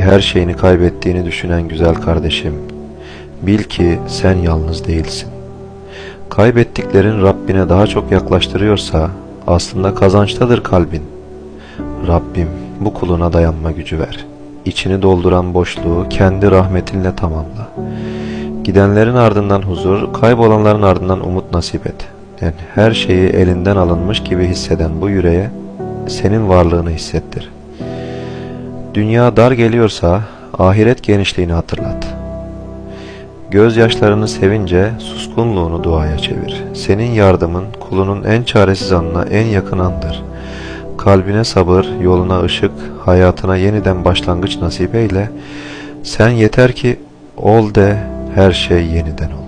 Her şeyini kaybettiğini düşünen güzel kardeşim, bil ki sen yalnız değilsin. Kaybettiklerin Rabbine daha çok yaklaştırıyorsa aslında kazançtadır kalbin. Rabbim bu kuluna dayanma gücü ver. İçini dolduran boşluğu kendi rahmetinle tamamla. Gidenlerin ardından huzur, kaybolanların ardından umut nasip et. Yani her şeyi elinden alınmış gibi hisseden bu yüreğe senin varlığını hissettir. Dünya dar geliyorsa ahiret genişliğini hatırlat. Gözyaşlarını sevince suskunluğunu duaya çevir. Senin yardımın kulunun en çaresiz anına en yakın andır. Kalbine sabır, yoluna ışık, hayatına yeniden başlangıç nasip eyle. Sen yeter ki ol de her şey yeniden ol.